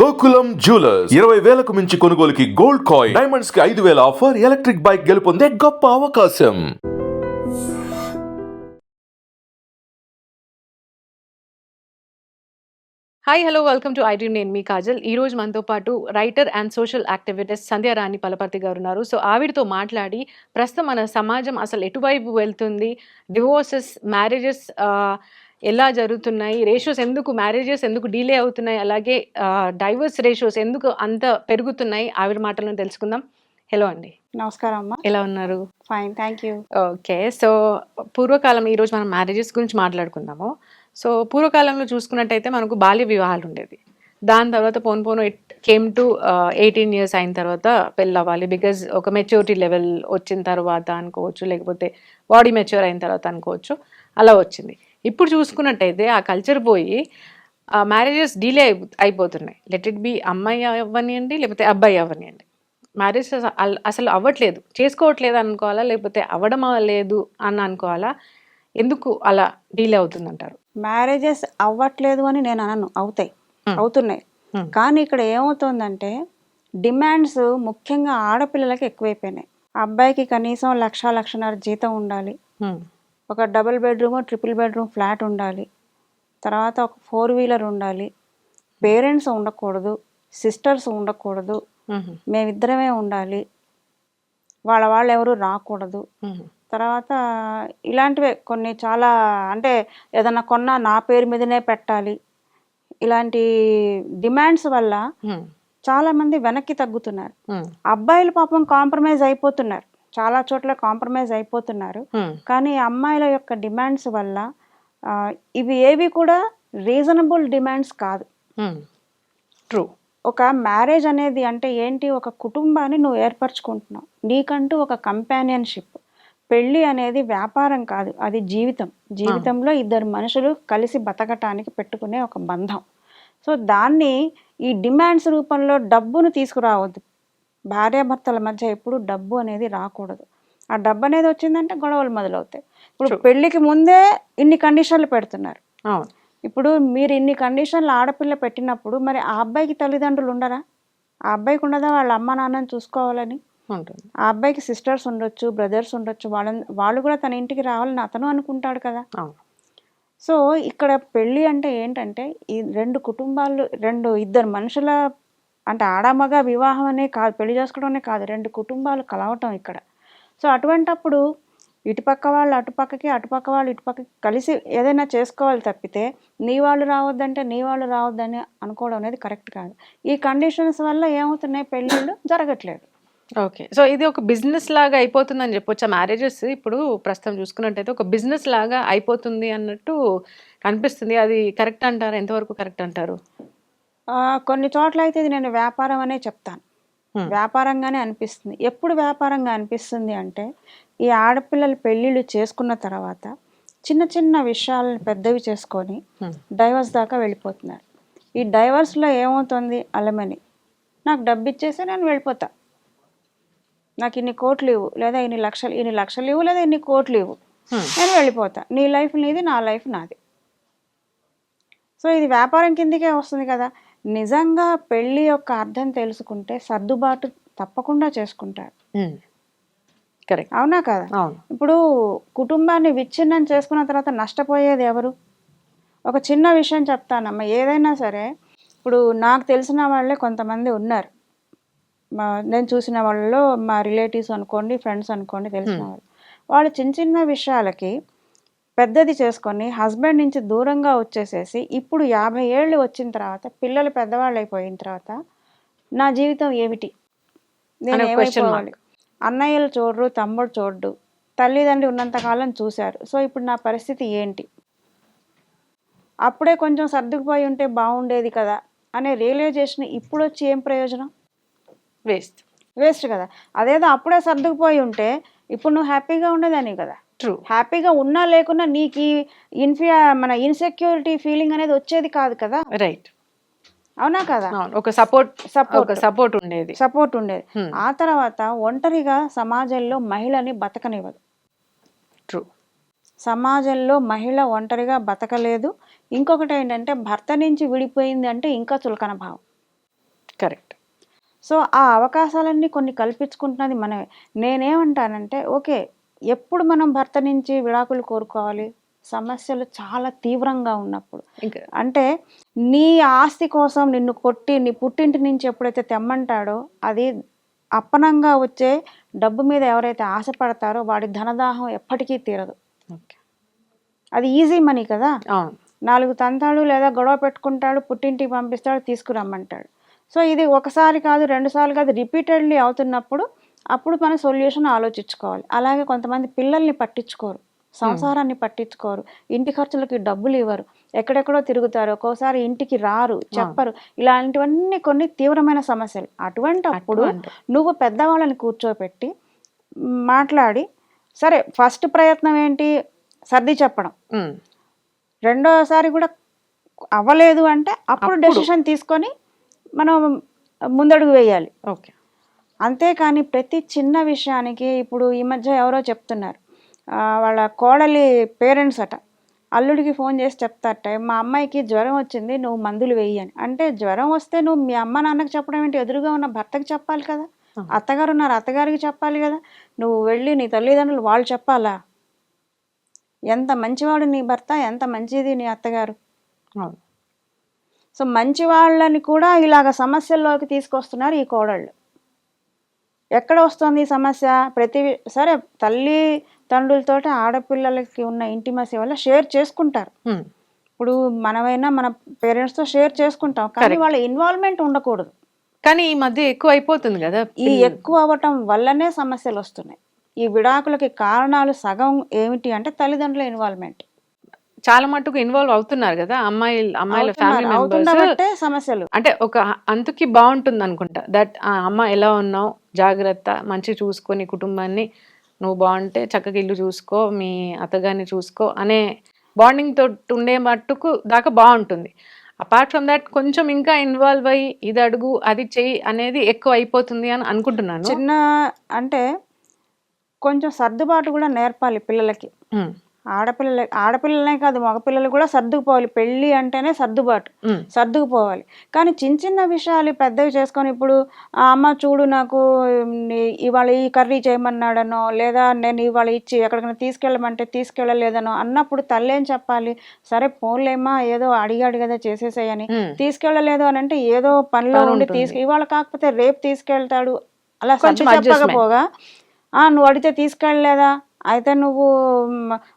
Gokulam jewellers. ఇరవై వేలకు మించి కొనుగోలుకి గోల్డ్ కాయిన్. డైమండ్స్కి ఐదు వేల ఆఫర్. ఎలక్ట్రిక్ బైక్ గెలుపొందే గొప్ప అవకాశం. Hi hello welcome to IT నేను మీ కాజల్. ఈ రోజు మనతో పాటు writer and social activities Sandhyarani Palaparthi గారు ఉన్నారు. సో ఆవిడతో మాట్లాడి ప్రస్తుతం మన సమాజం అసలు ఎటువైపు వెళ్తుంది? డివోర్సెస్ మ్యారేజెస్ ఎలా జరుగుతున్నాయి? రేషియోస్ ఎందుకు? మ్యారేజెస్ ఎందుకు డిలే అవుతున్నాయి? అలాగే డైవర్స్ రేషియోస్ ఎందుకు అంత పెరుగుతున్నాయి? ఆవిడ మాటలను తెలుసుకుందాం. హలో అండి. నమస్కారం అమ్మా. ఎలా ఉన్నారు? Fine thank you okay so పూర్వకాలం ఈరోజు మనం మ్యారేజెస్ గురించి మాట్లాడుకుందాము. సో పూర్వకాలంలో చూసుకున్నట్టయితే మనకు బాల్య వివాహాలు ఉండేది దాని తర్వాత పోను పోను it came to eighteen years అయిన తర్వాత పెళ్ళి అవ్వాలి బికాజ్ ఒక మెచ్యూరిటీ లెవెల్ వచ్చిన తర్వాత అనుకోవచ్చు. లేకపోతే బాడీ మెచ్యూర్ అయిన తర్వాత అనుకోవచ్చు. అలా వచ్చింది. ఇప్పుడు చూసుకున్నట్టయితే ఆ కల్చర్ పోయి మ్యారేజెస్ డిలే అయిపోతున్నాయి. లెట్ ఇట్ బి అమ్మాయి అవ్వనియండి లేకపోతే అబ్బాయి అవ్వనియండి. మ్యారేజ్ అసలు అవ్వట్లేదు. చేసుకోవట్లేదు అనుకోవాలా లేకపోతే అవ్వడం లేదు అని అనుకోవాలా? ఎందుకు అలా డీలే అవుతుందంటారు? మ్యారేజెస్ అవ్వట్లేదు అని నేను అనను. అవుతాయి. అవుతున్నాయి. కానీ ఇక్కడ ఏమవుతుందంటే డిమాండ్స్ ముఖ్యంగా ఆడపిల్లలకి ఎక్కువైపోయినాయి. అబ్బాయికి కనీసం లక్ష లక్షన్నర జీతం ఉండాలి. ఒక double bedroom triple bedroom flat ఉండాలి తర్వాత ఒక ఫోర్ వీలర్ ఉండాలి పేరెంట్స్ ఉండకూడదు సిస్టర్స్ ఉండకూడదు మ్మ్. మేమిద్దరమే ఉండాలి వాళ్ళ వాళ్ళు ఎవరు రాకూడదు. తర్వాత ఇలాంటివే కొన్ని చాలా అంటే ఏదన్నా కొన్నా నా పేరు మీదనే పెట్టాలి ఇలాంటి డిమాండ్స్ వల్ల. చాలా మంది వెనక్కి తగ్గుతున్నారు. అబ్బాయిలు పాపం కాంప్రమైజ్ అయిపోతున్నారు చాలా చోట్ల కాంప్రమైజ్ అయిపోతున్నారు. కానీ అమ్మాయిల యొక్క డిమాండ్స్ వల్ల ఇవి ఏవి కూడా రీజనబుల్ డిమాండ్స్ కాదు. ట్రూ. ఒక మ్యారేజ్ అనేది అంటే ఏంటి? ఒక కుటుంబాన్ని నువ్వు ఏర్పరచుకుంటున్నావు. నీకంటూ ఒక కంపానియన్షిప్. పెళ్ళి అనేది వ్యాపారం కాదు అది జీవితం. జీవితంలో ఇద్దరు మనుషులు కలిసి బతకటానికి పెట్టుకునే ఒక బంధం. సో దాన్ని ఈ డిమాండ్స్ రూపంలో డబ్బును తీసుకురావద్దు. భార్యాభర్తల మధ్య ఎప్పుడు డబ్బు అనేది రాకూడదు. ఆ డబ్బు అనేది వచ్చిందంటే గొడవలు మొదలవుతాయి. ఇప్పుడు. పెళ్ళికి ముందే ఇన్ని కండిషన్లు పెడుతున్నారు. ఇప్పుడు మీరు ఇన్ని కండిషన్లు ఆడపిల్ల పెట్టినప్పుడు మరి ఆ అబ్బాయికి తల్లిదండ్రులు ఉండరా? ఆ అబ్బాయికి ఉండదా? వాళ్ళ అమ్మ నాన్నని చూసుకోవాలని? ఉంటుంది. ఆ అబ్బాయికి సిస్టర్స్ ఉండొచ్చు బ్రదర్స్ ఉండొచ్చు. వాళ్ళ వాళ్ళు కూడా తన ఇంటికి రావాలని అతను అనుకుంటాడు కదా. సో ఇక్కడ పెళ్ళి అంటే ఏంటంటే ఈ రెండు కుటుంబాలు రెండు ఇద్దరు మనుషుల అంటే ఆడమగ వివాహం అనే కాదు పెళ్ళి చేసుకోవడం అనే కాదు రెండు కుటుంబాలు కలవటం ఇక్కడ. సో అటువంటప్పుడు ఇటుపక్క వాళ్ళు అటుపక్కకి అటుపక్క వాళ్ళు ఇటుపక్కకి కలిసి ఏదైనా చేసుకోవాలి తప్పితే నీ వాళ్ళు రావద్దంటే నీ వాళ్ళు రావద్దని అనుకోవడం అనేది కరెక్ట్ కాదు. ఈ కండిషన్స్ వల్ల ఏమవుతున్నాయి? పెళ్ళిళ్ళు జరగట్లేదు. ఓకే. సో ఇది ఒక బిజినెస్ లాగా అయిపోతుందని చెప్పొచ్చు మ్యారేజెస్? ఇప్పుడు ప్రస్తుతం చూసుకున్నట్టయితే ఒక బిజినెస్ లాగా అయిపోతుంది అన్నట్టు కనిపిస్తుంది. అది కరెక్ట్ అంటారు? ఎంతవరకు కరెక్ట్ అంటారు? కొన్ని చోట్ల అయితే ఇది నేను వ్యాపారం అనే చెప్తాను. వ్యాపారంగానే అనిపిస్తుంది. ఎప్పుడు వ్యాపారంగా అనిపిస్తుంది అంటే ఈ ఆడపిల్లలు పెళ్ళిళ్ళు చేసుకున్న తర్వాత చిన్న చిన్న విషయాలను పెద్దవి చేసుకొని. డైవర్స్ దాకా వెళ్ళిపోతున్నారు. ఈ డైవర్స్లో ఏమవుతుంది? అలమని. నాకు డబ్బు ఇచ్చేస్తే నేను వెళ్ళిపోతా. నాకు ఇన్ని కోట్లు ఇవ్వు లేదా ఇన్ని లక్షలు ఇన్ని లక్షలు ఇవ్వు లేదా ఇన్ని కోట్లు ఇవ్వు. నేను వెళ్ళిపోతా. నీ లైఫ్ నీది నా లైఫ్ నాది. సో ఇది వ్యాపారం కిందకే వస్తుంది కదా. నిజంగా పెళ్ళి యొక్క అర్థం తెలుసుకుంటే సర్దుబాటు తప్పకుండా చేసుకుంటారు కరెక్ట్. అవునా కదా? ఇప్పుడు కుటుంబాన్ని విచ్ఛిన్నం చేసుకున్న తర్వాత నష్టపోయేది ఎవరు? ఒక చిన్న విషయం చెప్తానమ్మా. ఏదైనా సరే ఇప్పుడు నాకు తెలిసిన వాళ్ళే కొంతమంది ఉన్నారు. మా నేను చూసిన వాళ్ళలో మా రిలేటివ్స్ అనుకోండి ఫ్రెండ్స్ అనుకోండి తెలిసిన వాళ్ళు. వాళ్ళు చిన్న చిన్న విషయాలకి పెద్దది చేసుకొని హస్బెండ్ నుంచి దూరంగా వచ్చేసేసి ఇప్పుడు యాభై ఏళ్ళు వచ్చిన తర్వాత పిల్లలు పెద్దవాళ్ళు అయిపోయిన తర్వాత నా జీవితం ఏమిటి? నేను ఏమైపోవాలి? అన్నయ్యలు చూడరు తమ్ముడు చూడడు తల్లిదండ్రి ఉన్నంతకాలం చూశారు. సో ఇప్పుడు నా పరిస్థితి ఏంటి? అప్పుడే కొంచెం సర్దుకుపోయి ఉంటే బాగుండేది కదా అనే రియలైజేషన్ ఇప్పుడు వచ్చి ఏం ప్రయోజనం? వేస్ట్ వేస్ట్ కదా. అదేదో అప్పుడే సర్దుకుపోయి ఉంటే ఇప్పుడు నువ్వు హ్యాపీగా ఉండేదాన్ని కదా. ట్రూ హ్యాపీగా ఉన్నా లేకున్నా నీకు ఇన్ఫియా మన ఇన్సెక్యూరిటీ ఫీలింగ్ అనేది వచ్చేది కాదు కదా? రైట్ అవునా కదా? ఒక సపోర్ట్. ఒక సపోర్ట్ ఉండేది. సపోర్ట్ ఉండేది. Hmm. ఆ తర్వాత ఒంటరిగా సమాజంలో మహిళని బతకనివ్వదు. ట్రూ సమాజంలో మహిళ ఒంటరిగా బతకలేదు. ఇంకొకటి ఏంటంటే భర్త నుంచి విడిపోయింది అంటే ఇంకా చులకన భావం. కరెక్ట్ సో ఆ అవకాశాలన్నీ కొన్ని కల్పించుకుంటున్నది మనమే. నేనేమంటానంటే ఓకే ఎప్పుడు మనం భర్త నుంచి విడాకులు కోరుకోవాలి? సమస్యలు చాలా తీవ్రంగా ఉన్నప్పుడు. అంటే నీ ఆస్తి కోసం నిన్ను కొట్టి నీ పుట్టింటి నుంచి ఎప్పుడైతే తెమ్మంటాడో అది అప్పనంగా వచ్చే డబ్బు మీద ఎవరైతే ఆశపడతారో వాడి ధనదాహం ఎప్పటికీ తీరదు. ఓకే. అది ఈజీ మనీ కదా? నాలుగు తంతాడు లేదా గొడవ పెట్టుకుంటాడు పుట్టింటికి పంపిస్తాడు తీసుకురమ్మంటాడు. సో ఇది ఒకసారి కాదు రెండు సార్లు కాదు రిపీటెడ్లీ అవుతున్నప్పుడు అప్పుడు మన సొల్యూషన్ ఆలోచించుకోవాలి. అలాగే కొంతమంది పిల్లల్ని పట్టించుకోరు. సంసారాన్ని పట్టించుకోరు. ఇంటి ఖర్చులకి డబ్బులు ఇవ్వరు. ఎక్కడెక్కడో తిరుగుతారు. ఒక్కోసారి ఇంటికి రారు చెప్పరు. ఇలాంటివన్నీ కొన్ని తీవ్రమైన సమస్యలు. అటువంటి. అప్పుడు. నువ్వు పెద్దవాళ్ళని కూర్చోపెట్టి మాట్లాడి సరే ఫస్ట్ ప్రయత్నం ఏంటి? సర్ది చెప్పడం. ఉమ్. రెండోసారి కూడా అవ్వలేదు అంటే అప్పుడు. డెసిషన్ తీసుకొని మనం ముందడుగు వేయాలి. ఓకే. అంతేకాని ప్రతి చిన్న విషయానికి ఇప్పుడు ఈ మధ్య ఎవరో చెప్తున్నారు. వాళ్ళ కోడలి పేరెంట్స్ అట. అల్లుడికి ఫోన్ చేసి చెప్తారట మా అమ్మాయికి జ్వరం వచ్చింది నువ్వు మందులు వెయ్యి అని. అంటే జ్వరం వస్తే నువ్వు మీ అమ్మ నాన్నకి చెప్పడం ఏంటి? ఎదురుగా ఉన్న భర్తకి చెప్పాలి కదా. అత్తగారు ఉన్నారు అత్తగారికి చెప్పాలి కదా. నువ్వు వెళ్ళి నీ తల్లిదండ్రులు వాళ్ళు చెప్పాలా? ఎంత మంచివాడు నీ భర్త ఎంత మంచిది నీ అత్తగారు? సో మంచి వాళ్ళని కూడా ఇలాగ సమస్యల్లోకి తీసుకొస్తున్నారు ఈ కోడళ్ళు. ఎక్కడ వస్తుంది ఈ సమస్య? ప్రతి సరే తల్లి తండ్రులతోటి ఆడపిల్లలకి ఉన్న ఇంటిమసీ వల్ల షేర్ చేసుకుంటారు. ఇప్పుడు మనమైనా మన పేరెంట్స్తో షేర్ చేసుకుంటాం. కానీ వాళ్ళ ఇన్వాల్వ్మెంట్ ఉండకూడదు. కానీ ఈ మధ్య ఎక్కువ అయిపోతుంది కదా ఈ ఎక్కువ అవ్వటం వల్లనే సమస్యలు వస్తున్నాయి ఈ విడాకులకి కారణాలు సగం ఏమిటి అంటే తల్లిదండ్రుల ఇన్వాల్వ్మెంట్. చాలా మటుకు ఇన్వాల్వ్ అవుతున్నారు కదా అమ్మాయి అమ్మాయిల ఫ్యామిలీ మెంబర్స్ సమస్యలు. అంటే ఒక అంతుకి బాగుంటుంది అనుకుంటా. దట్ అమ్మ ఎలా ఉన్నావు? జాగ్రత్త మంచి చూసుకో నీ కుటుంబాన్ని. నువ్వు బాగుంటే చక్కగా ఇల్లు చూసుకో మీ అత్తగారిని చూసుకో అనే బాండింగ్ తోటి ఉండే మట్టుకు దాకా బాగుంటుంది. అపార్ట్ ఫ్రమ్ దట్ కొంచెం ఇంకా ఇన్వాల్వ్ అయ్యి ఇది అడుగు అది చెయ్యి అనేది ఎక్కువ అయిపోతుంది అని అనుకుంటున్నాను. చిన్న అంటే కొంచెం సర్దుబాటు కూడా నేర్పాలి పిల్లలకి. ఆడపిల్లల ఆడపిల్లలనే కాదు మగపిల్లలు కూడా సర్దుకుపోవాలి. పెళ్ళి అంటేనే సర్దుబాటు. సర్దుకుపోవాలి. కానీ చిన్న చిన్న విషయాలు పెద్దవి చేసుకొని ఇప్పుడు "ఆ, అమ్మ చూడు నాకు ఇవాళ ఈ కర్రీ చేయమన్నాడనో లేదా నేను ఇవాళ ఇచ్చి ఎక్కడికైనా తీసుకెళ్ళమంటే తీసుకెళ్ళలేదనో అన్నప్పుడు తల్లి ఏం చెప్పాలి? సరే పోన్లేమ్మా ఏదో అడిగాడు కదా చేసేసేయని. తీసుకెళ్ళలేదు అని అంటే ఏదో పనిలో పని ఉండి. తీసుకు ఇవాళ కాకపోతే రేపు తీసుకెళ్తాడు. అలా. చెప్పకపోగా "ఆ, నువ్వు అడిగితే తీసుకెళ్ళలేదా? అయితే నువ్వు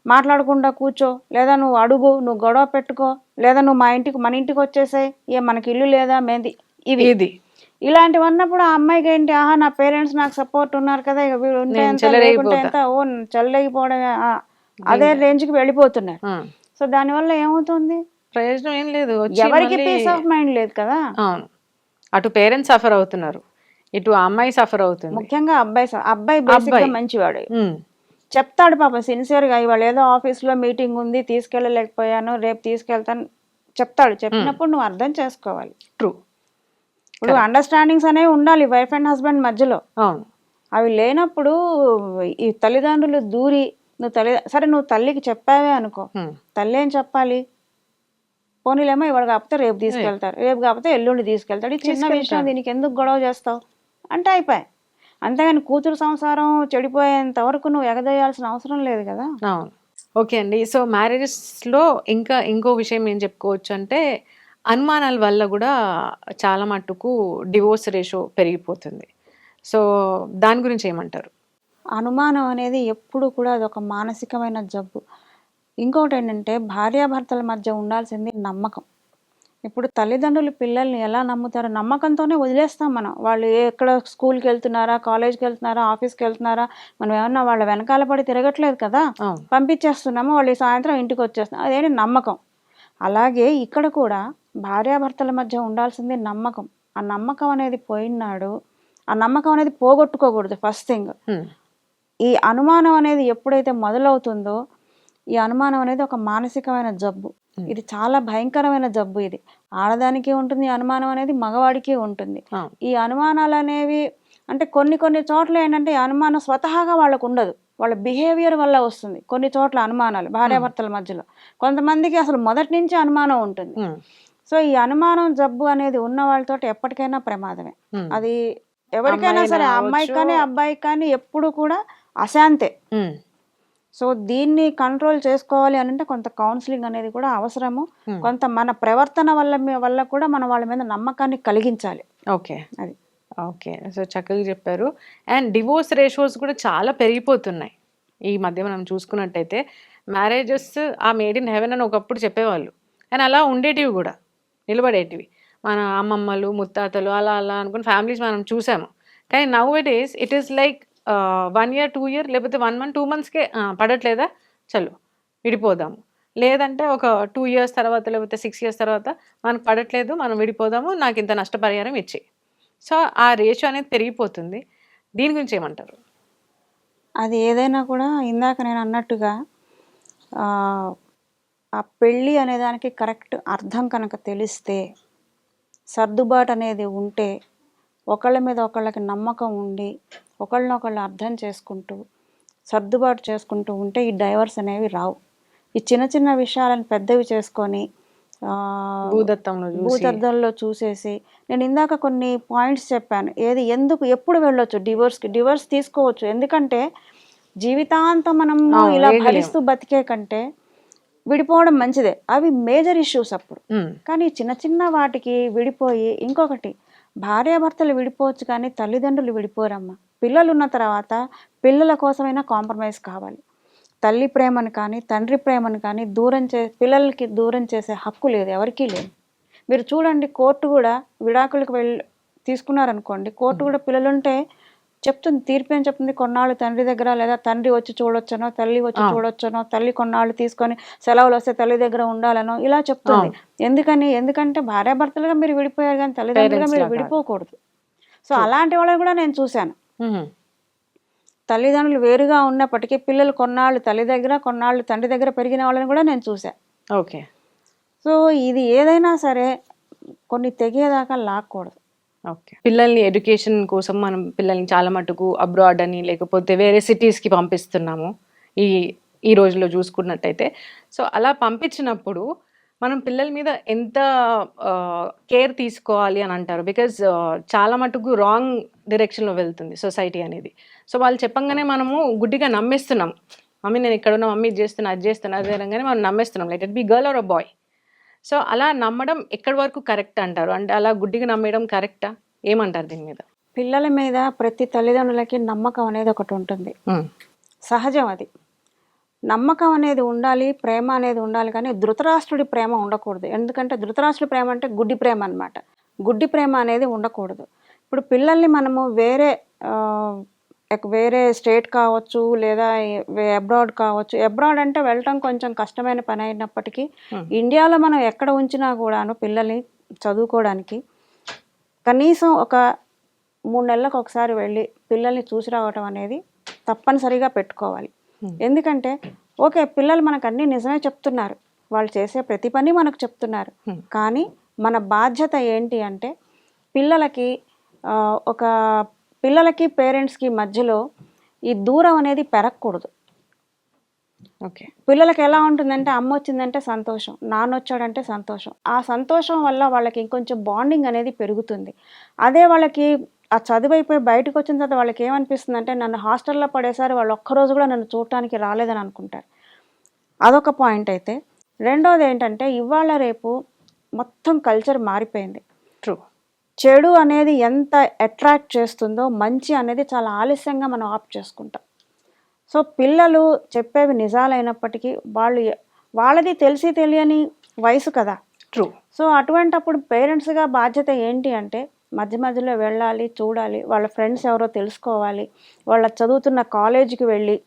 మాట్లాడకుండా కూర్చో. లేదా నువ్వు అడుగు నువ్వు గొడవ పెట్టుకో. లేదా నువ్వు మా ఇంటికి మన ఇంటికి వచ్చేసాయి. ఏ మనకి ఇల్లు లేదా మేంది. ఇవి. ఇది. ఇలాంటివి అన్నప్పుడు ఆ అమ్మాయికి ఏంటి ఆహా నా పేరెంట్స్ నాకు సపోర్ట్ ఉన్నారు కదా ఇక వీడు ఉంటే ఎంత చెలరేగిపోతా. లేకుంటే ఎంత. ఓ చెల్లగిపోవడం అదే రేంజ్కి వెళ్ళిపోతున్నారు. సో దానివల్ల ఏమవుతుంది? ప్రయోజనం ఏం లేదు. ఎవరికి పీస్ ఆఫ్ మైండ్ లేదు కదా. అవును. అటు పేరెంట్స్ సఫర్ అవుతున్నారు. ఇటు అమ్మాయి సఫర్ అవుతుంది. ముఖ్యంగా అబ్బాయి అబ్బాయి. మంచివాడు. చెప్తాడు పాపం సిన్సియర్గా ఇవాళ ఏదో ఆఫీస్లో మీటింగ్ ఉంది తీసుకెళ్ళలేకపోయాను రేపు తీసుకెళ్తాను చెప్తాడు. చెప్పినప్పుడు నువ్వు అర్థం చేసుకోవాలి. ట్రూ ఇప్పుడు అండర్స్టాండింగ్స్ అనేవి ఉండాలి వైఫ్ అండ్ హస్బెండ్ మధ్యలో. అవి లేనప్పుడు ఈ తల్లిదండ్రులు దూరి నువ్వు తల్లి సరే నువ్వు తల్లికి చెప్పావే అనుకో. ఉమ్, తల్లి ఏం చెప్పాలి? పోనీలేమో ఇవాళ కాకపోతే రేపు తీసుకెళ్తారు. రేపు కాకపోతే ఎల్లుండి తీసుకెళ్తాడు. ఈ చిన్న విషయం దీనికి ఎందుకు గొడవ చేస్తావు? అంటే అయిపోయి అంతేగాని కూతురు సంసారం చెడిపోయేంత వరకు నువ్వు ఎగదోయాల్సిన అవసరం లేదు కదా. అవును. ఓకే అండి. సో మ్యారేజెస్లో ఇంకా ఇంకో విషయం ఏం చెప్పుకోవచ్చు అంటే అనుమానాల వల్ల కూడా చాలా మట్టుకు డివోర్స్ రేషో పెరిగిపోతుంది. సో దాని గురించి ఏమంటారు? అనుమానం అనేది ఎప్పుడు కూడా అది ఒక మానసికమైన జబ్బు. ఇంకొకటి ఏంటంటే భార్యాభర్తల మధ్య ఉండాల్సింది నమ్మకం. ఇప్పుడు తల్లిదండ్రులు పిల్లల్ని ఎలా నమ్ముతారో నమ్మకంతోనే వదిలేస్తాం మనం. వాళ్ళు ఎక్కడ స్కూల్కి వెళ్తున్నారా కాలేజ్కి వెళ్తున్నారా ఆఫీస్కి వెళ్తున్నారా మనం ఏమన్నా వాళ్ళ వెనకాల పడి తిరగట్లేదు కదా? పంపించేస్తున్నాము వాళ్ళు ఈ సాయంత్రం ఇంటికి వచ్చేస్తున్నారు అదేంటి నమ్మకం. అలాగే ఇక్కడ కూడా భార్యాభర్తల మధ్య ఉండాల్సింది నమ్మకం. ఆ నమ్మకం అనేది పోయినాడు ఆ నమ్మకం అనేది పోగొట్టుకోకూడదు ఫస్ట్ థింగ్. ఈ అనుమానం అనేది ఎప్పుడైతే మొదలవుతుందో ఈ అనుమానం అనేది ఒక మానసికమైన జబ్బు. ఇది చాలా భయంకరమైన జబ్బు ఇది. ఆడదానికి ఉంటుంది అనుమానం అనేది మగవాడికి ఉంటుంది. ఈ అనుమానాలు అనేవి అంటే కొన్ని కొన్ని చోట్ల ఏంటంటే ఈ అనుమానం స్వతహాగా వాళ్ళకు ఉండదు. వాళ్ళ బిహేవియర్ వల్ల వస్తుంది. కొన్ని చోట్ల అనుమానాలు భార్యాభర్తల మధ్యలో. కొంతమందికి అసలు మొదటి నుంచి అనుమానం ఉంటుంది. సో ఈ అనుమానం జబ్బు అనేది ఉన్న వాళ్ళతో ఎప్పటికైనా ప్రమాదమే. అది ఎవరికైనా సరే అమ్మాయికి కానీ. అబ్బాయికి కానీ ఎప్పుడు కూడా అశాంతే. సో దీన్ని కంట్రోల్ చేసుకోవాలి అని అంటే కొంత కౌన్సిలింగ్ అనేది కూడా అవసరము. Hmm. కొంత మన ప్రవర్తన వల్ల వల్ల కూడా మనం వాళ్ళ మీద నమ్మకాన్ని కలిగించాలి. ఓకే. అది. ఓకే. సో చక్కగా చెప్పారు. అండ్ డివోర్స్ రేషియోస్ కూడా చాలా పెరిగిపోతున్నాయి. ఈ మధ్య మనం చూసుకున్నట్టయితే మ్యారేజెస్ ఆ మేడ్ ఇన్ హెవెన్ అని ఒకప్పుడు చెప్పేవాళ్ళు. అండ్ అలా ఉండేటివి కూడా. నిలబడేటివి. మన అమ్మమ్మలు ముత్తాతలు అలా అలా అనుకుని ఫ్యామిలీస్ మనం చూసాము. కానీ now it is it is like one year two year లేకపోతే వన్ మంత్ టూ మంత్స్కే పడట్లేదా? చలో విడిపోదాము. లేదంటే ఒక టూ ఇయర్స్ తర్వాత లేకపోతే సిక్స్ ఇయర్స్ తర్వాత మనకు పడట్లేదు మనం విడిపోదాము నాకు ఇంత నష్టపరిహారం ఇచ్చేయి. సో ఆ రేషియో అనేది పెరిగిపోతుంది. దీని గురించి ఏమంటారు? అది ఏదైనా కూడా ఇందాక నేను అన్నట్టుగా ఆ, పెళ్ళి అనేదానికి కరెక్ట్ అర్థం కనుక తెలిస్తే సర్దుబాటు అనేది ఉంటే ఒకళ్ళ మీద ఒకళ్ళకి నమ్మకం ఉండి ఒకళ్ళనొకళ్ళు అర్థం చేసుకుంటూ సర్దుబాటు చేసుకుంటూ ఉంటే ఈ డైవర్స్ అనేవి రావు. ఈ చిన్న చిన్న విషయాలను పెద్దవి చేసుకొని భూదత్తంలో చూసేసి నేను ఇందాక కొన్ని పాయింట్స్ చెప్పాను. ఏది ఎందుకు ఎప్పుడు వెళ్ళొచ్చు? డివోర్స్కి డివోర్స్ తీసుకోవచ్చు. ఎందుకంటే జీవితాంతం మనం ఇలా. భరిస్తూ బతికే కంటే విడిపోవడం మంచిదే. అవి మేజర్ ఇష్యూస్ అప్పుడు. కానీ చిన్న చిన్న వాటికి విడిపోయి ఇంకొకటి భార్యాభర్తలు విడిపోవచ్చు కానీ తల్లిదండ్రులు విడిపోరమ్మా. పిల్లలు ఉన్న తర్వాత పిల్లల కోసమైనా కాంప్రమైజ్ కావాలి. తల్లి ప్రేమను కానీ తండ్రి ప్రేమను కానీ దూరం చే పిల్లలకి దూరం చేసే హక్కు లేదు ఎవరికీ లేదు. మీరు చూడండి కోర్టు కూడా విడాకులకు వెళ్ళి తీసుకున్నారనుకోండి కోర్టు కూడా పిల్లలుంటే చెప్తుంది తీర్పు ఏం చెప్తుంది కొన్నాళ్ళు తండ్రి దగ్గర లేదా తండ్రి వచ్చి చూడొచ్చనో తల్లి వచ్చి. చూడొచ్చనో తల్లి కొన్నాళ్ళు తీసుకొని సెలవులు వస్తే తల్లి దగ్గర ఉండాలనో ఇలా చెప్తుంది. ఎందుకని ఎందుకంటే భార్యాభర్తలుగా మీరు విడిపోయారు కానీ తల్లిదండ్రులుగా మీరు. విడిపోకూడదు. సో అలాంటి వాళ్ళని కూడా నేను చూశాను. తల్లిదండ్రులు వేరుగా ఉన్నప్పటికీ పిల్లలు కొన్నాళ్ళు తల్లి దగ్గర కొన్నాళ్ళు తండ్రి దగ్గర పెరిగిన వాళ్ళని కూడా నేను చూశాను ఓకే. సో ఇది ఏదైనా సరే కొన్ని తెగేదాకా లాక్కూడదు. ఓకే. పిల్లల్ని ఎడ్యుకేషన్ కోసం మనం పిల్లల్ని చాలా మటుకు అబ్రాడ్ అని లేకపోతే వేరే సిటీస్కి పంపిస్తున్నాము. ఈ ఈ రోజుల్లో చూసుకున్నట్టయితే. సో అలా పంపించినప్పుడు మనం పిల్లల మీద ఎంత కేర్ తీసుకోవాలి అని అంటారు? బికాజ్ చాలా మటుకు రాంగ్ డైరెక్షన్లో వెళ్తుంది సొసైటీ అనేది. సో వాళ్ళు చెప్పంగానే మనము గుడ్డిగా నమ్మేస్తున్నాం. మమ్మీ నేను ఇక్కడ ఉన్న మమ్మీ ఇది చేస్తున్నా అది చేస్తున్నా అది అనగానే మనం నమ్మేస్తున్నాం. Let it be girl or a boy so అలా నమ్మడం ఎక్కడి వరకు కరెక్ట్ అంటారు? అంటే అలా గుడ్డిగా నమ్మేయడం కరెక్టా ఏమంటారు దీని మీద? పిల్లల మీద ప్రతి తల్లిదండ్రులకి నమ్మకం అనేది ఒకటి ఉంటుంది. సహజం అది. నమ్మకం అనేది ఉండాలి ప్రేమ అనేది ఉండాలి కానీ ధృతరాష్ట్రుడి ప్రేమ ఉండకూడదు ఎందుకంటే ధృతరాష్ట్రుడి ప్రేమ అంటే గుడ్డి ప్రేమ అన్నమాట గుడ్డి ప్రేమ అనేది ఉండకూడదు ఇప్పుడు పిల్లల్ని మనము వేరే వేరే స్టేట్ కావచ్చు లేదా అబ్రాడ్ కావచ్చు అబ్రాడ్ అంటే వెళ్ళటం కొంచెం కష్టమైన పని అయినప్పటికీ. ఇండియాలో మనం ఎక్కడ ఉంచినా కూడాను పిల్లల్ని చదువుకోవడానికి కనీసం ఒక మూడు నెలలకు ఒకసారి వెళ్ళి పిల్లల్ని చూసి రావటం అనేది తప్పనిసరిగా పెట్టుకోవాలి. ఎందుకంటే ఓకే పిల్లలు మనకు అన్నీ నిజమే చెప్తున్నారు. వాళ్ళు చేసే ప్రతి పని మనకు చెప్తున్నారు. Hmm. కానీ మన బాధ్యత ఏంటి అంటే పిల్లలకి ఒక పిల్లలకి పేరెంట్స్కి మధ్యలో ఈ దూరం అనేది పెరగకూడదు. ఓకే. పిల్లలకి ఎలా ఉంటుందంటే అమ్మ వచ్చిందంటే సంతోషం నాన్న వచ్చాడంటే సంతోషం. ఆ సంతోషం వల్ల వాళ్ళకి ఇంకొంచెం బాండింగ్ అనేది పెరుగుతుంది. అదే వాళ్ళకి ఆ చదువు అయిపోయి బయటకు వచ్చిన తర్వాత వాళ్ళకి ఏమనిపిస్తుంది అంటే నన్ను హాస్టల్లో పడేసారి వాళ్ళు ఒక్కరోజు కూడా నన్ను చూడటానికి రాలేదని అనుకుంటారు. అదొక పాయింట్ అయితే. రెండోది ఏంటంటే ఇవాళ రేపు మొత్తం కల్చర్ మారిపోయింది. ట్రూ చెడు అనేది ఎంత అట్రాక్ట్ చేస్తుందో మంచి అనేది చాలా ఆలస్యంగా మనం ఆప్ చేసుకుంటాం. సో పిల్లలు చెప్పేవి నిజాలైనప్పటికీ వాళ్ళు వాళ్ళది తెలిసి తెలియని వయసు కదా. ట్రూ సో అటువంటప్పుడు పేరెంట్స్గా బాధ్యత ఏంటి అంటే మధ్య మధ్యలో వెళ్ళాలి చూడాలి వాళ్ళ ఫ్రెండ్స్ ఎవరో తెలుసుకోవాలి వాళ్ళ చదువుతున్న కాలేజీకి వెళ్ళి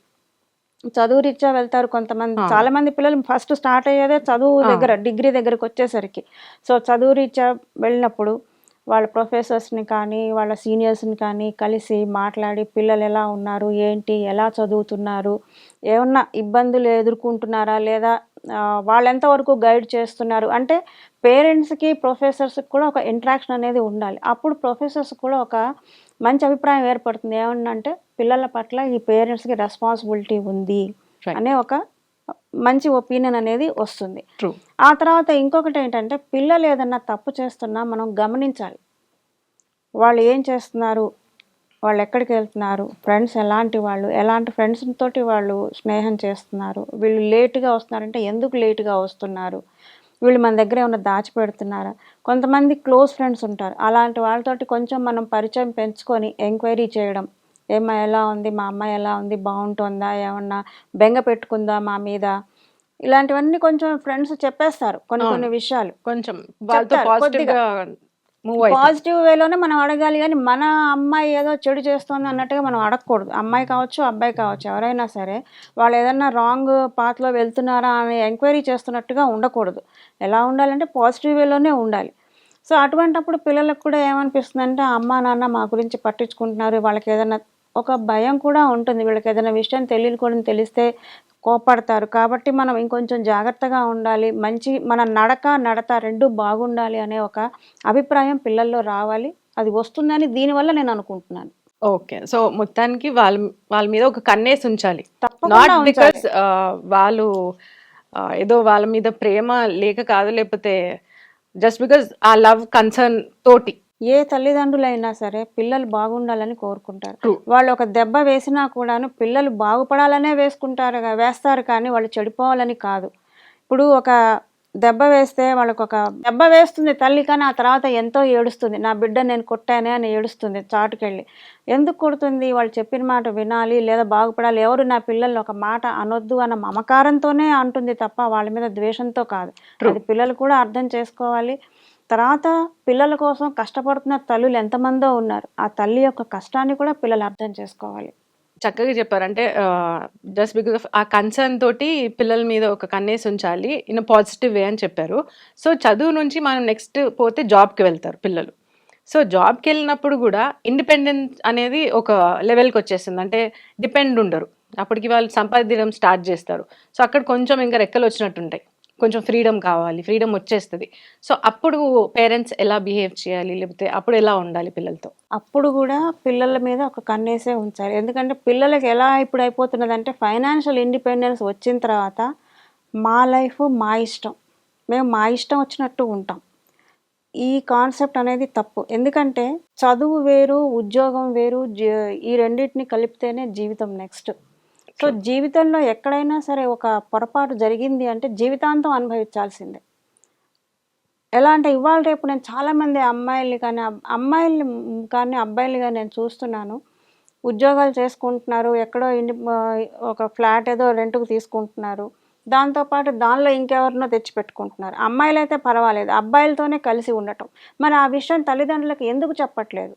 చదువు రీత్యా వెళ్తారు కొంతమంది. చాలా మంది పిల్లలు ఫస్ట్ స్టార్ట్ అయ్యేదే చదువు. దగ్గర డిగ్రీ దగ్గరకు వచ్చేసరికి సో చదువు రీత్యా వెళ్ళినప్పుడు వాళ్ళ ప్రొఫెసర్స్ని కానీ వాళ్ళ సీనియర్స్ని కానీ కలిసి మాట్లాడి పిల్లలు ఎలా ఉన్నారు ఏంటి ఎలా చదువుతున్నారు ఏమన్నా ఇబ్బందులు ఎదుర్కొంటున్నారా లేదా వాళ్ళు ఎంతవరకు గైడ్ చేస్తున్నారు? అంటే పేరెంట్స్కి ప్రొఫెసర్స్కి కూడా ఒక ఇంట్రాక్షన్ అనేది ఉండాలి. అప్పుడు ప్రొఫెసర్స్ కూడా ఒక మంచి అభిప్రాయం ఏర్పడుతుంది. ఏమన్నా అంటే పిల్లల పట్ల ఈ పేరెంట్స్కి రెస్పాన్సిబిలిటీ ఉంది. అనే ఒక మంచి ఒపీనియన్ అనేది వస్తుంది. ఆ తర్వాత ఇంకొకటి ఏంటంటే పిల్లలు ఏదన్నా తప్పు చేస్తున్నా మనం గమనించాలి. వాళ్ళు ఏం చేస్తున్నారు? వాళ్ళు ఎక్కడికి వెళ్తున్నారు? ఫ్రెండ్స్ ఎలాంటి వాళ్ళు? ఎలాంటి ఫ్రెండ్స్ తోటి వాళ్ళు స్నేహం చేస్తున్నారు? వీళ్ళు లేటుగా వస్తున్నారంటే ఎందుకు లేటుగా వస్తున్నారు? వీళ్ళు మన దగ్గర ఏమైనా దాచిపెడుతున్నారా కొంతమంది క్లోజ్ ఫ్రెండ్స్ ఉంటారు. అలాంటి వాళ్ళతోటి కొంచెం మనం పరిచయం పెంచుకొని ఎంక్వైరీ చేయడం. ఏమ్మా ఎలా ఉంది? మా అమ్మాయి ఎలా ఉంది? బాగుంటుందా? ఏమన్నా బెంగ పెట్టుకుందా మా మీద? ఇలాంటివన్నీ కొంచెం ఫ్రెండ్స్ చెప్పేస్తారు. కొన్ని కొన్ని విషయాలు. కొంచెం వాళ్ళతో మూవ్ పాజిటివ్ వేలోనే మనం అడగాలి కానీ మన అమ్మాయి ఏదో చెడు చేస్తుంది అన్నట్టుగా మనం అడగకూడదు. అమ్మాయి కావచ్చు అబ్బాయి కావచ్చు ఎవరైనా సరే వాళ్ళు ఏదన్నా రాంగ్ పాత్లో వెళ్తున్నారా అని ఎంక్వైరీ చేస్తున్నట్టుగా ఉండకూడదు. ఎలా ఉండాలంటే పాజిటివ్ వేలోనే ఉండాలి. సో అటువంటప్పుడు పిల్లలకు కూడా ఏమనిపిస్తుందంటే అమ్మా నాన్న మా గురించి పట్టించుకుంటున్నారు వాళ్ళకి ఏదైనా ఒక భయం కూడా ఉంటుంది. వీళ్ళకి ఏదైనా విషయం తెలియకూడదు తెలిస్తే కోపడతారు కాబట్టి మనం ఇంకొంచెం జాగ్రత్తగా ఉండాలి. మంచి మన నడక నడత రెండు బాగుండాలి అనే ఒక అభిప్రాయం పిల్లల్లో రావాలి. అది వస్తుందని దీనివల్ల నేను అనుకుంటున్నాను. ఓకే. సో మొత్తానికి వాళ్ళ వాళ్ళ మీద ఒక కన్నేసి ఉంచాలి. నాట్. బికాస్ వాళ్ళు ఏదో వాళ్ళ మీద ప్రేమ లేక కాదు లేకపోతే just because a love concern తోటి. ఏ తల్లిదండ్రులైనా సరే పిల్లలు బాగుండాలని కోరుకుంటారు. వాళ్ళు ఒక దెబ్బ వేసినా కూడాను పిల్లలు బాగుపడాలనే వేసుకుంటారు వేస్తారు కానీ వాళ్ళు చెడిపోవాలని కాదు. ఇప్పుడు ఒక దెబ్బ వేస్తే వాళ్ళకు ఒక దెబ్బ వేస్తుంది తల్లి కానీ ఆ తర్వాత ఎంతో ఏడుస్తుంది. నా బిడ్డ నేను కొట్టానే అని ఏడుస్తుంది చాటుకెళ్ళి. ఎందుకు కొడుతుంది? వాళ్ళు చెప్పిన మాట వినాలి లేదా బాగుపడాలి. ఎవరు నా పిల్లల్ని ఒక మాట అనొద్దు అన్న మమకారంతోనే అంటుంది తప్ప వాళ్ళ మీద ద్వేషంతో కాదు. అది పిల్లలు కూడా అర్థం చేసుకోవాలి. తర్వాత పిల్లల కోసం కష్టపడుతున్న తల్లులు ఎంతమందో ఉన్నారు. ఆ తల్లి యొక్క కష్టాన్ని కూడా పిల్లలు అర్థం చేసుకోవాలి. చక్కగా చెప్పారు. అంటే just because of a concern తోటి పిల్లల మీద ఒక కన్నేసి ఉంచాలి ఇన్ పాజిటివ్ వే అని చెప్పారు. సో చదువు నుంచి మనం నెక్స్ట్ పోతే జాబ్కి వెళ్తారు పిల్లలు. సో జాబ్కి వెళ్ళినప్పుడు కూడా ఇండిపెండెన్స్ అనేది ఒక లెవెల్కి వచ్చేస్తుంది. అంటే డిపెండ్ ఉండరు. అప్పటికి వాళ్ళు సంపాదించడం స్టార్ట్ చేస్తారు. సో అక్కడ కొంచెం ఇంకా రెక్కలు వచ్చినట్టుంటాయి కొంచెం ఫ్రీడమ్ కావాలి ఫ్రీడమ్ వచ్చేస్తుంది. సో అప్పుడు పేరెంట్స్ ఎలా బిహేవ్ చేయాలి లేకపోతే అప్పుడు ఎలా ఉండాలి పిల్లలతో? అప్పుడు కూడా పిల్లల మీద ఒక కన్నేసే ఉంచాలి. ఎందుకంటే పిల్లలకి ఎలా ఇప్పుడు అయిపోతున్నదంటే ఫైనాన్షియల్ ఇండిపెండెన్స్ వచ్చిన తర్వాత మా లైఫ్ మా ఇష్టం. మేము మా ఇష్టం వచ్చినట్టు ఉంటాం. ఈ కాన్సెప్ట్ అనేది తప్పు. ఎందుకంటే చదువు వేరు ఉద్యోగం వేరు ఈ రెండింటిని కలిపితేనే జీవితం నెక్స్ట్. సో జీవితంలో ఎక్కడైనా సరే ఒక పొరపాటు జరిగింది అంటే జీవితాంతం అనుభవించాల్సిందే. ఎలా అంటే ఇవాళ రేపు నేను చాలామంది అమ్మాయిల్ని కానీ అమ్మాయిల్ని కానీ అబ్బాయిలు కానీ నేను చూస్తున్నాను. ఉద్యోగాలు చేసుకుంటున్నారు ఎక్కడో ఇండి ఒక ఫ్లాట్ ఏదో రెంట్కు తీసుకుంటున్నారు. దాంతోపాటు దానిలో ఇంకెవరినో తెచ్చిపెట్టుకుంటున్నారు. అమ్మాయిలైతే పర్వాలేదు అబ్బాయిలతోనే కలిసి ఉండటం. మరి ఆ విషయం తల్లిదండ్రులకు ఎందుకు చెప్పట్లేదు?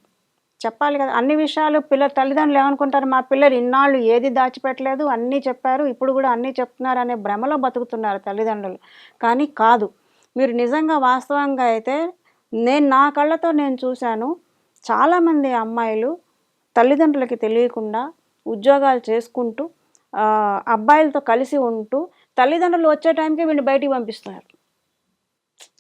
చెప్పాలి కదా. అన్ని విషయాలు పిల్లలు తల్లిదండ్రులు ఏమనుకుంటారు? మా పిల్లలు ఇన్నాళ్ళు ఏది దాచిపెట్టలేదు అన్నీ చెప్పారు ఇప్పుడు కూడా అన్నీ చెప్తున్నారు అనే భ్రమలో బతుకుతున్నారు తల్లిదండ్రులు. కానీ కాదు. మీరు నిజంగా వాస్తవంగా అయితే నేను నా కళ్ళతో నేను చూశాను చాలామంది అమ్మాయిలు తల్లిదండ్రులకి తెలియకుండా ఉద్యోగాలు చేసుకుంటూ అబ్బాయిలతో కలిసి ఉంటూ తల్లిదండ్రులు వచ్చే టైంకి వీళ్ళు బయటికి పంపిస్తున్నారు.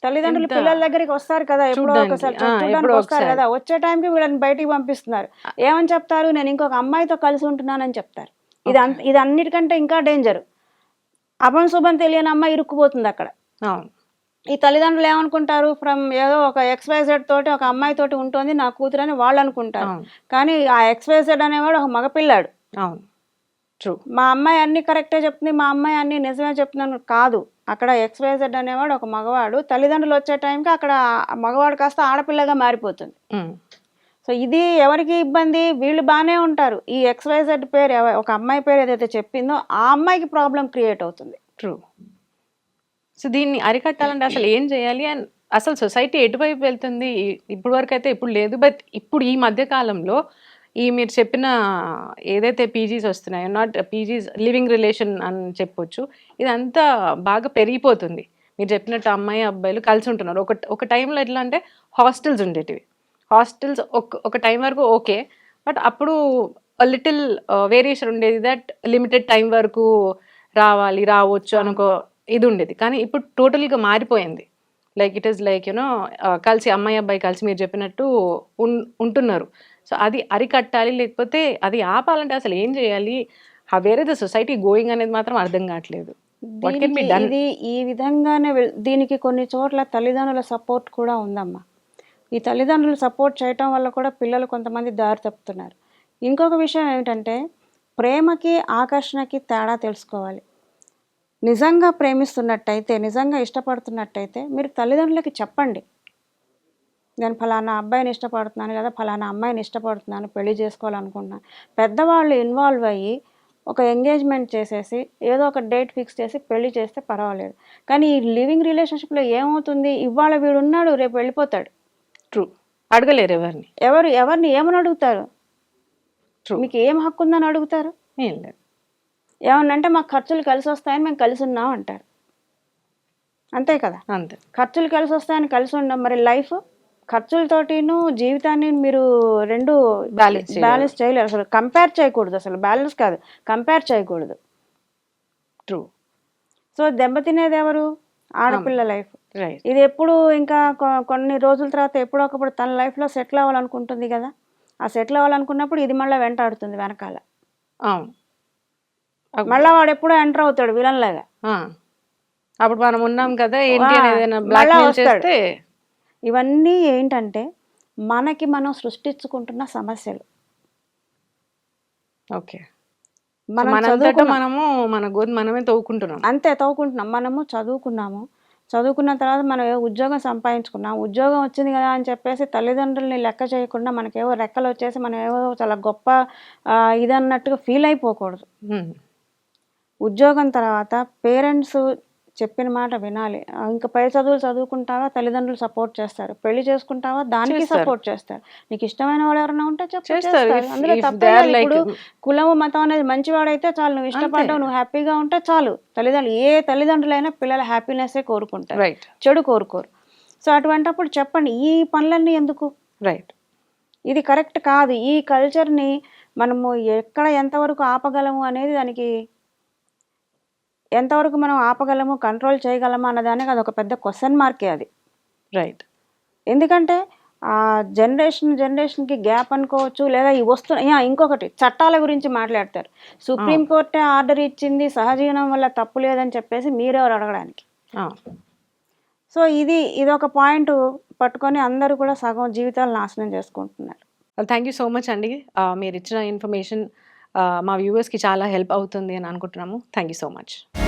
తల్లిదండ్రులు పిల్లల దగ్గరికి వస్తారు కదా ఎప్పుడో ఒకసారి చూడడానికి వస్తారు. కదా వచ్చే టైంకి వీళ్ళని బయటికి పంపిస్తున్నారు. ఏమని చెప్తారు? నేను ఇంకొక అమ్మాయితో కలిసి ఉంటున్నానని చెప్తారు. ఇది ఇది అన్నిటికంటే ఇంకా డేంజర్ అభం శుభం తెలియని అమ్మాయి ఇరుక్కుపోతుంది అక్కడ. అవును. ఈ తల్లిదండ్రులు ఏమనుకుంటారు? ఫ్రమ్ ఏదో ఒక ఎక్స్వైజెడ్ తోటి ఒక అమ్మాయి తోటి ఉంటుంది నా కూతురు అని వాళ్ళు అనుకుంటారు. కానీ ఆ ఎక్స్వైజెడ్ అనేవాడు ఒక మగపిల్లాడు. అవును. ట్రూ మా అమ్మాయి అన్ని కరెక్టే చెప్తుంది మా అమ్మాయి అన్ని నిజమే చెప్తున్నాను కాదు. అక్కడ ఎక్స్వైజెడ్ అనేవాడు ఒక మగవాడు. తల్లిదండ్రులు వచ్చే టైంకి అక్కడ మగవాడు కాస్త ఆడపిల్లగా మారిపోతుంది. సో ఇది ఎవరికి ఇబ్బంది? వీళ్ళు బాగానే ఉంటారు. ఈ ఎక్స్వైజెడ్ పేరు ఒక అమ్మాయి పేరు ఏదైతే చెప్పిందో ఆ అమ్మాయికి ప్రాబ్లం క్రియేట్ అవుతుంది. ట్రూ సో దీన్ని అరికట్టాలంటే అసలు ఏం చేయాలి? అండ్ అసలు సొసైటీ ఎటువైపు వెళ్తుంది? ఇప్పుడు వరకు అయితే ఇప్పుడు లేదు. బట్ ఇప్పుడు ఈ మధ్య కాలంలో ఈ మీరు చెప్పిన ఏదైతే పీజీస్ వస్తున్నాయో నాట్ పీజీస్ లివింగ్ రిలేషన్ అని చెప్పొచ్చు ఇదంతా బాగా పెరిగిపోతుంది. మీరు చెప్పినట్టు అమ్మాయి అబ్బాయిలు కలిసి ఉంటున్నారు. ఒక ఒక టైంలో ఎట్లా అంటే హాస్టల్స్ ఉండేటివి. హాస్టల్స్ ఒక ఒక టైం వరకు ఓకే. బట్ అప్పుడు లిటిల్ వేరియేషన్ ఉండేది దట్ లిమిటెడ్ టైం వరకు రావాలి రావచ్చు అనుకో ఇది ఉండేది. కానీ ఇప్పుడు టోటల్గా మారిపోయింది. Like it is like you know కలిసి అమ్మాయి అబ్బాయి కలిసి మీరు చెప్పినట్టు ఉన్ ఉంటున్నారు. సో అది అరికట్టాలి లేకపోతే అది ఆపాలంటే అసలు ఏం చేయాలి? వేరే ద సొసైటీ గోయింగ్ అనేది మాత్రం అర్థం కావట్లేదు. ఇది ఈ విధంగానే దీనికి కొన్ని చోట్ల తల్లిదండ్రుల సపోర్ట్ కూడా ఉందమ్మా. ఈ తల్లిదండ్రులు సపోర్ట్ చేయటం వల్ల కూడా పిల్లలు కొంతమంది దారి తప్పుతున్నారు. ఇంకొక విషయం ఏమిటంటే ప్రేమకి ఆకర్షణకి తేడా తెలుసుకోవాలి. నిజంగా ప్రేమిస్తున్నట్టయితే నిజంగా ఇష్టపడుతున్నట్టయితే మీరు తల్లిదండ్రులకి చెప్పండి. నేను ఫలానా అబ్బాయిని ఇష్టపడుతున్నాను లేదా ఫలానా అమ్మాయిని ఇష్టపడుతున్నాను పెళ్ళి చేసుకోవాలనుకుంటున్నాను. పెద్దవాళ్ళు ఇన్వాల్వ్ అయ్యి ఒక ఎంగేజ్మెంట్ చేసేసి ఏదో ఒక డేట్ ఫిక్స్ చేసి పెళ్ళి చేస్తే పర్వాలేదు. కానీ ఈ లివింగ్ రిలేషన్షిప్లో ఏమవుతుంది? ఇవాళ వీడు ఉన్నాడు రేపు వెళ్ళిపోతాడు. ట్రూ అడగలేరు ఎవరిని. ఎవరు ఎవరిని ఏమని అడుగుతారు? True. మీకు ఏం హక్కు ఉందని అడుగుతారు? ఏం లేదు. ఏమన్నంటే మాకు ఖర్చులు కలిసి వస్తాయని మేము కలిసి ఉన్నాం అంటారు. అంతే కదా? అంతే. ఖర్చులు కలిసి వస్తాయని కలిసి ఉండం మరి లైఫ్ ఖర్చులతోటిను జీవితాన్ని మీరు రెండు చేయలేరు. బ్యాలెన్స్ చేయలేరు అసలు కంపేర్ చేయకూడదు. అసలు బ్యాలెన్స్ కాదు. కంపేర్ చేయకూడదు. ట్రూ సో దెబ్బతినేది ఎవరు? ఆడపిల్ల లైఫ్ ఇది ఎప్పుడు ఇంకా కొన్ని రోజుల తర్వాత ఎప్పుడో ఒకప్పుడు తన లైఫ్లో సెటిల్ అవ్వాలనుకుంటుంది కదా? ఆ సెటిల్ అవ్వాలనుకున్నప్పుడు ఇది మళ్ళీ వెంటాడుతుంది వెనకాల. మళ్ళీ వాడు ఎప్పుడో ఎంటర్ అవుతాడు విలన్ లాగా. అప్పుడు మనం ఉన్నాం కదా ఏంటి ఇవన్నీ ఏంటంటే మనకి మనం సృష్టించుకుంటున్న సమస్యలు. ఓకే. మనం మనము మన మనమే తవ్వుకుంటున్నాం. అంతే తవ్వుకుంటున్నాం. మనము చదువుకున్నాము. చదువుకున్న తర్వాత మనం ఏ ఉద్యోగం సంపాదించుకున్నాం. ఉద్యోగం వచ్చింది కదా అని చెప్పేసి తల్లిదండ్రుల్ని లెక్క చేయకుండా మనకేవో రెక్కలు వచ్చేసి మనం ఏవో చాలా గొప్ప ఇది అన్నట్టుగా ఫీల్ అయిపోకూడదు. ఉద్యోగం తర్వాత పేరెంట్స్ చెప్పిన మాట వినాలి. ఇంకా పై చదువులు చదువుకుంటావా? తల్లిదండ్రులు సపోర్ట్ చేస్తారు. పెళ్ళి చేసుకుంటావా? దానికి. సపోర్ట్ చేస్తారు. నీకు ఇష్టమైన వాడు ఎవరైనా ఉంటే చేస్తారు. అందులో if తప్పే they are లేదు. like- ఇప్పుడు కులము మతం అనేది మంచివాడైతే చాలు. నువ్వు ఇష్టపడ్డావు నువ్వు హ్యాపీగా ఉంటే చాలు. తల్లిదండ్రులు ఏ తల్లిదండ్రులైనా పిల్లల హ్యాపీనెస్సే కోరుకుంటారు. చెడు కోరుకోరు. సో అటువంటప్పుడు చెప్పండి ఈ పనులన్నీ ఎందుకు? రైట్ ఇది కరెక్ట్ కాదు. ఈ కల్చర్ని మనము ఎక్కడ ఎంతవరకు ఆపగలము అనేది దానికి ఎంతవరకు మనం ఆపగలము కంట్రోల్ చేయగలమా అన్నదానికి అది ఒక పెద్ద క్వశ్చన్ మార్కే అది. రైట్ ఎందుకంటే ఆ జనరేషన్ జనరేషన్కి గ్యాప్ అనుకోవచ్చు లేదా ఈ వస్తున్న యా, ఇంకొకటి చట్టాల గురించి మాట్లాడతారు. సుప్రీంకోర్టే ఆర్డర్ ఇచ్చింది సహజీవనం వల్ల తప్పు లేదని చెప్పేసి మీరెవరు అడగడానికి? సో ఇది ఇది ఒక పాయింట్ పట్టుకొని అందరూ కూడా సగం జీవితాలు నాశనం చేసుకుంటున్నారు. థ్యాంక్ యూ సో మచ్ అండి. మీరు ఇచ్చిన ఇన్ఫర్మేషన్ మా వ్యూవర్స్కి చాలా హెల్ప్ అవుతుంది అని అనుకుంటున్నాము. Thank you so much.